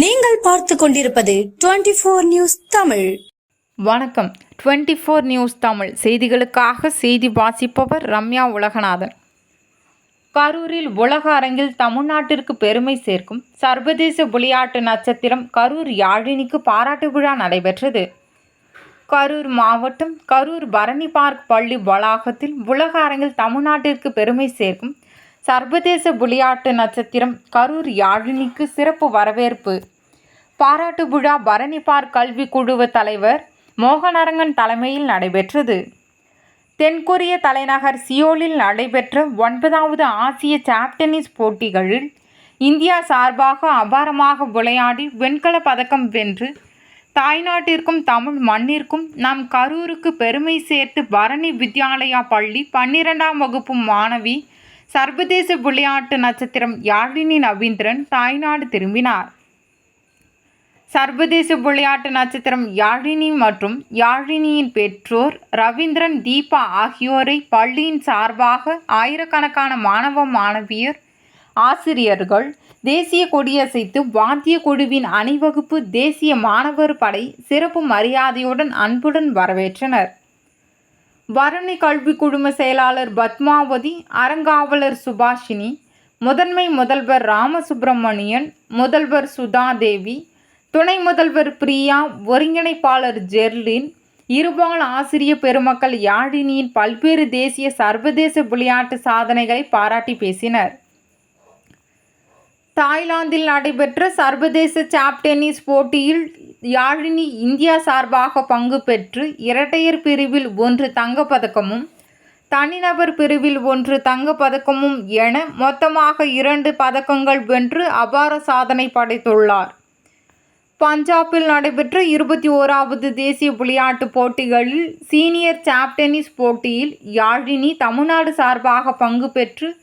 நீங்கள் பார்த்து கொண்டிருப்பது டுவெண்டி ஃபோர் நியூஸ் தமிழ். வணக்கம். Twenty four news Tamil. செய்திகளுக்காக செய்தி வாசிப்பவர் ரம்யா உலகநாதன். கரூரில் உலக அரங்கில் தமிழ்நாட்டிற்கு பெருமை சேர்க்கும் சர்வதேச விளையாட்டு நட்சத்திரம் கரூர் யாழினிக்கு பாராட்டு விழா நடைபெற்றது. கரூர் மாவட்டம் கரூர் பரணி பார்க் பள்ளி வளாகத்தில் உலக அரங்கில் தமிழ்நாட்டிற்கு பெருமை சேர்க்கும் சர்வதேச விளையாட்டு நட்சத்திரம் கரூர் யாழினிக்கு சிறப்பு வரவேற்பு. பாராட்டு விழா பரணி பார்க் கல்வி குழுவ தலைவர் மோகனரங்கன் தலைமையில் நடைபெற்றது. தென்கொரிய தலைநகர் சியோலில் நடைபெற்ற ஒன்பதாவது ஆசிய சாப்டனிஸ் போட்டிகளில் இந்தியா சார்பாக அபாரமாக விளையாடி வெண்கல பதக்கம் வென்று தாய்நாட்டிற்கும் தமிழ் மண்ணிற்கும் நம் கரூருக்கு பெருமை சேர்த்து பரணி வித்யாலயா பள்ளி பன்னிரெண்டாம் வகுப்பு மாணவி சர்வதேச விளையாட்டு நட்சத்திரம் யாழினி நவீந்திரன் தாய்நாடு திரும்பினார். சர்வதேச விளையாட்டு நட்சத்திரம் யாழினி மற்றும் யாழினியின் பெற்றோர் ரவீந்திரன் தீபா ஆகியோரை பள்ளியின் சார்பாக ஆயிரக்கணக்கான மாணவ மாணவியர் ஆசிரியர்கள் தேசிய கொடியசைத்து வாத்திய குழுவின் அணிவகுப்பு தேசிய மாணவர் படை சிறப்பு மரியாதையுடன் அன்புடன் வரவேற்றனர். வரணி கல்வி குழும செயலாளர் பத்மாவதி அறங்காவலர் சுபாஷினி முதன்மை முதல்வர் ராமசுப்பிரமணியன் முதல்வர் சுதாதேவி துணை முதல்வர் பிரியா ஒருங்கிணைப்பாளர் ஜெர்லின் இருபால் ஆசிரிய பெருமக்கள் யாழினியின் பல்வேறு தேசிய சர்வதேச விளையாட்டு சாதனைகளை பாராட்டி பேசினர். தாய்லாந்தில் நடைபெற்ற சர்வதேச சாப் டென்னிஸ் போட்டியில் யாழினி இந்தியா சார்பாக பங்கு பெற்று இரட்டையர் பிரிவில் ஒன்று தங்கப்பதக்கமும் தனிநபர் பிரிவில் ஒன்று தங்கப்பதக்கமும் என மொத்தமாக இரண்டு பதக்கங்கள் வென்று அபார சாதனை படைத்துள்ளார். பஞ்சாபில் நடைபெற்ற இருபத்தி ஓராவது தேசிய விளையாட்டுப் போட்டிகளில் சீனியர் சாப் டென்னிஸ் போட்டியில் யாழினி தமிழ்நாடு சார்பாக பங்கு பெற்று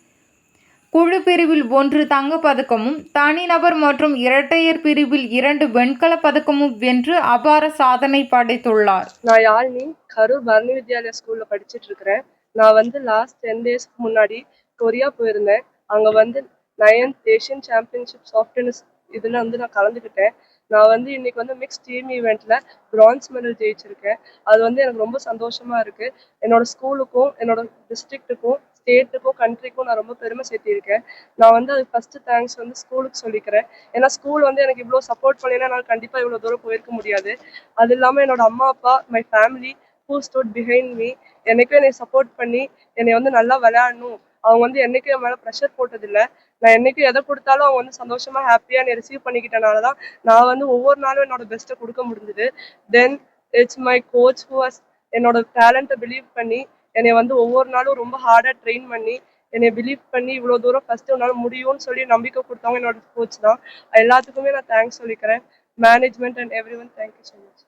குழு பிரிவில் ஒன்று தங்கப்பதக்கமும் தனிநபர் மற்றும் இரட்டையர் பிரிவில் இரண்டு வெண்கல பதக்கமும் வென்று அபார சாதனை படைத்துள்ளார். நான் யாழினி கரூர் பரணி வித்யாலயா ஸ்கூல்ல படிச்சுட்டு இருக்கிறேன் நான் வந்து லாஸ்ட் டென் டேஸ்க்கு முன்னாடி கொரியா போயிருந்தேன். அங்க வந்து ninth Asian championship soft tennis இதுல வந்து நான் கலந்துக்கிட்டேன். நான் வந்து இன்னைக்கு வந்து மிக்ஸ் டீம் ஈவெண்ட்ல பிரான்ஸ் மெடல் ஜெயிச்சிருக்கேன். அது வந்து எனக்கு ரொம்ப சந்தோஷமா இருக்கு. என்னோட ஸ்கூலுக்கும் என்னோட டிஸ்ட்ரிக்ட்டுக்கும் ஸ்டேட்டுக்கும் கண்ட்ரிக்கும் நான் ரொம்ப பெருமை சேர்த்திருக்கேன். நான் வந்து அது ஃபர்ஸ்ட் தேங்க்ஸ் வந்து ஸ்கூலுக்கு சொல்லிக்கிறேன். ஏன்னா ஸ்கூல் வந்து எனக்கு இவ்வளோ சப்போர்ட் பண்ணினா நான் கண்டிப்பாக இவ்வளோ தூரம் போயிருக்க முடியாது. அது இல்லாமல் என்னோட அம்மா அப்பா my family who stood behind me என்னைக்கும் என்னை சப்போர்ட் பண்ணி என்னை வந்து நல்லா விளையாடணும். அவங்க வந்து என்னைக்கும் என் மேலே ப்ரெஷர் போட்டதில்லை. நான் என்றைக்கும் எதை கொடுத்தாலும் அவங்க வந்து சந்தோஷமாக ஹாப்பியாக என்னை ரிசீவ் பண்ணிக்கிட்டனால தான் நான் வந்து ஒவ்வொரு நாளும் என்னோட பெஸ்ட்டை கொடுக்க முடிஞ்சுது. Then it's my coach who has என்னோட டேலண்ட்டை பிலீவ் பண்ணி என்னை வந்து ஒவ்வொரு நாளும் ரொம்ப ஹார்டாக ட்ரெயின் பண்ணி என்னை பிலீவ் பண்ணி இவ்வளோ தூரம் ஃபர்ஸ்ட் உன்னால் முடியும்னு சொல்லி நம்பிக்கை கொடுத்தவங்க என்னோட கோச் தான். எல்லாத்துக்குமே நான் தேங்க்ஸ் சொல்லிக்கிறேன். Management and every one thank you so much